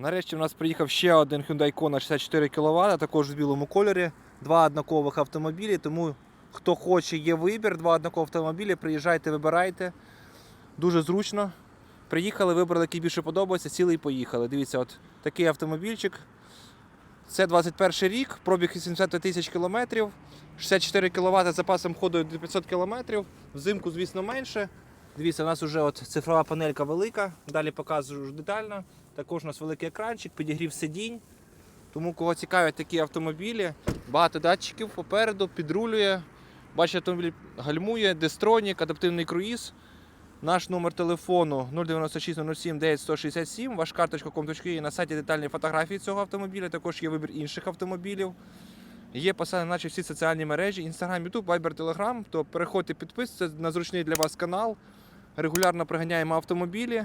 Нарешті в нас приїхав ще один Hyundai Kona 64 кВт, також в білому кольорі. Два однакових автомобілі, тому хто хоче, є вибір, два однакових автомобілі, приїжджайте, вибирайте. Дуже зручно. Приїхали, вибрали, який більше подобається, сіли і поїхали. Дивіться, от такий автомобільчик. Це 21 рік, пробіг 80 тисяч кілометрів, 64 кВт запасом ходу до 500 км. Взимку, звісно, менше. Дивіться, у нас вже от цифрова панелька велика. Далі показую детально. Також у нас великий екранчик, підігрів сидінь. Тому кого цікавлять такі автомобілі, багато датчиків попереду, підрулює. Бачите, автомобіль гальмує, дестронік, адаптивний круїз. Наш номер телефону 096 07 9167. Ваш карточка com.ua на сайті детальні фотографії цього автомобіля. Також є вибір інших автомобілів. Є на наші всі соціальні мережі: Instagram, YouTube, Viber, Telegram. То переходьте, підписуйтесь на зручний для вас канал. Регулярно приганяємо автомобілі.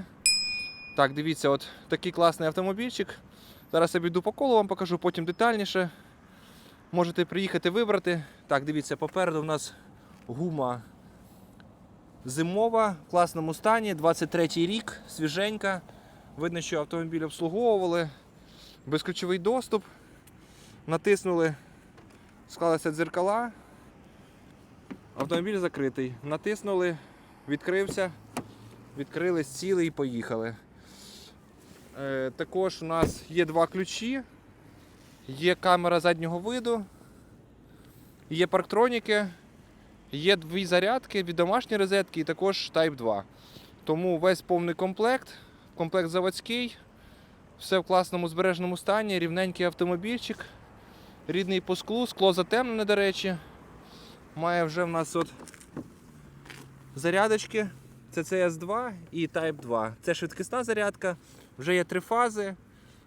Так, дивіться, от такий класний автомобільчик. Зараз я піду по колу, вам покажу потім детальніше. Можете приїхати вибрати. Так, дивіться, попереду в нас гума зимова в класному стані, 23 рік, свіженька. Видно, що автомобіль обслуговували. Безключовий доступ. Натиснули, склалися дзеркала. Автомобіль закритий. Натиснули, відкрився, відкрили, сіли і поїхали. Е, також у нас є два ключі, є камера заднього виду, є парктроніки, є дві зарядки від домашньої розетки і також Type 2. Тому весь повний комплект, комплект заводський, все в класному збереженому стані, рівненький автомобільчик, рідний по склу, скло затемнене, до речі. Має вже в нас от зарядочки. Це CS2 і Type 2. Це швидкісна зарядка. Вже є три фази.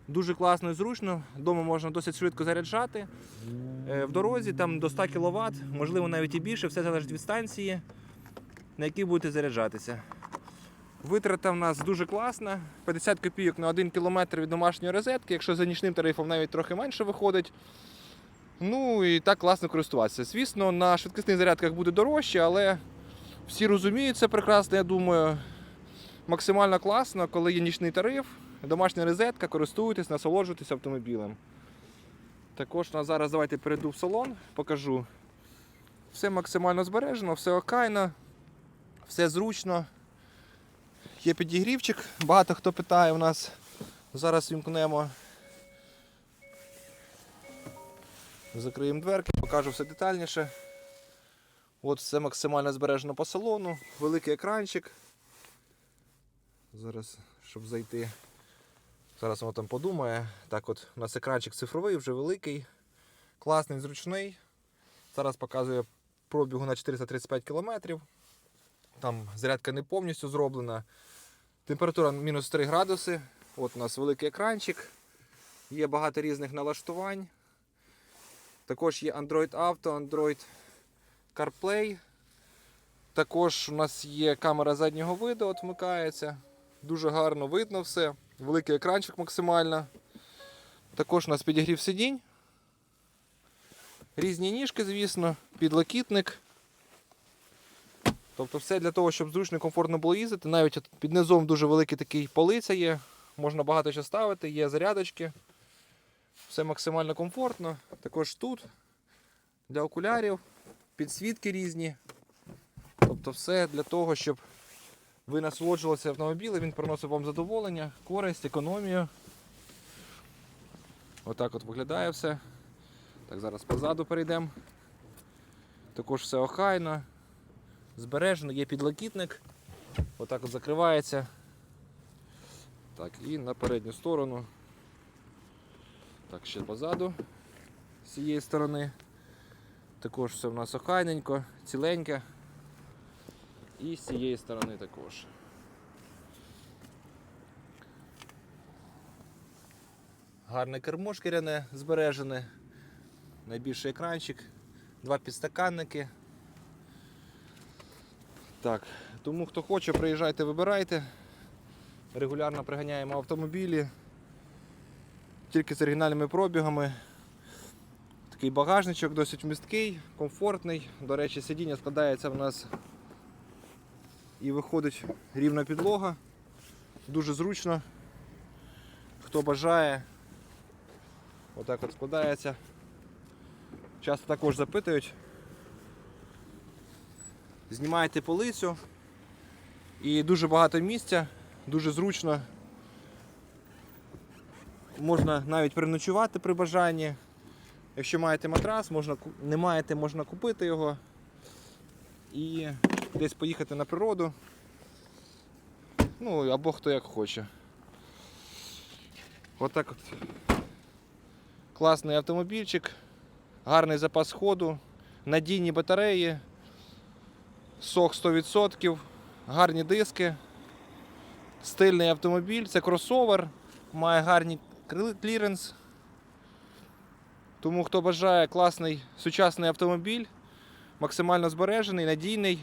Дуже класно і зручно. Дома можна досить швидко заряджати. Е, В дорозі там до 100 кВт, можливо навіть і більше, все залежить від станції, на якій будете заряджатися. Витрата в нас дуже класна. 50 копійок на 1 км від домашньої розетки, якщо за нічним тарифом навіть трохи менше виходить. Ну і так класно користуватися. Звісно, на швидкісних зарядках буде дорожче, але всі розуміють це прекрасно, я думаю. Максимально класно, коли є нічний тариф, домашня розетка, користуйтесь, насолоджуйтесь автомобілем. Також на зараз давайте перейду в салон, покажу. Все максимально збережено, все окайно, все зручно. Є підігрівчик, багато хто питає у нас. Зараз вімкнемо. Закриємо дверки, покажу все детальніше. От все максимально збережено по салону, великий екранчик. Зараз, щоб зайти. Зараз воно там подумає. Так от у нас екранчик цифровий, вже великий, класний, зручний. Зараз показує пробігу на 435 км. Там зарядка не повністю зроблена. Температура мінус 3 градуси. От у нас великий екранчик. Є багато різних налаштувань. Також є Android Auto, Android CarPlay. Також у нас є камера заднього виду, от вмикається. Дуже гарно видно все. Великий екранчик максимально. Також у нас підігрів сидінь. Різні ніжки, звісно, підлокітник. Тобто все для того, щоб зручно і комфортно було їздити. Навіть під низом дуже великий такий полиця є. Можна багато що ставити, є зарядочки. Все максимально комфортно. Також тут для окулярів, підсвітки різні. Тобто все для того, щоб ви насолоджувалися автомобілем, він приносив вам задоволення, користь, економію. Отак от виглядає все. Так, зараз позаду перейдемо. Також все охайно, збережено, є підлокітник. Отак от закривається. Так, і на передню сторону. Так, ще позаду з цієї сторони. Також все в нас охайненько, ціленьке. І з цієї сторони також. Гарне кермо шкіряне збережене. Найбільший екранчик, два підстаканники. Так, тому хто хоче, приїжджайте, вибирайте. Регулярно приганяємо автомобілі. Тільки з оригінальними пробігами. Такий багажничок досить вмісткий, комфортний. До речі, сидіння складається в нас і виходить рівна підлога. Дуже зручно. Хто бажає, отак от складається. Часто також запитують. Знімаєте полицю і дуже багато місця, дуже зручно. Можна навіть переночувати при бажанні. Якщо маєте матрас, можна, не маєте, можна купити його і десь поїхати на природу. Ну або хто як хоче. Отак от. Класний автомобільчик, гарний запас ходу, надійні батареї, сок 100%, гарні диски, стильний автомобіль, це кросовер, має гарний кліренс. Тому хто бажає класний сучасний автомобіль, максимально збережений, надійний.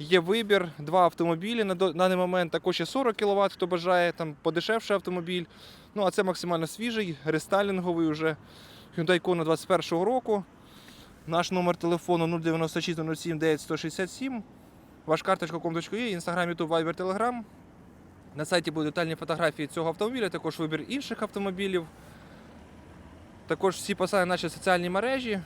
Є вибір, два автомобілі на даний момент, також є 40 кВт, хто бажає, там подешевший автомобіль. Ну, а це максимально свіжий, рестайлінговий вже Hyundai Kona 21 року. Наш номер телефону 096 07 9167. Ваш карточка.com.ua, Instagram, YouTube, Viber, Telegram. На сайті будуть детальні фотографії цього автомобіля, також вибір інших автомобілів. Також всі посади на наші соціальні мережі.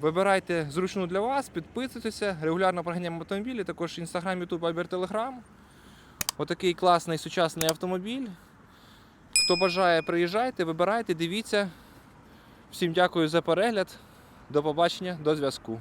Вибирайте зручну для вас, підписуйтеся, регулярно проганяємо автомобілі, також Instagram, YouTube, Viber, Telegram. Отакий класний сучасний автомобіль. Хто бажає, приїжджайте, вибирайте, дивіться. Всім дякую за перегляд. До побачення, до зв'язку.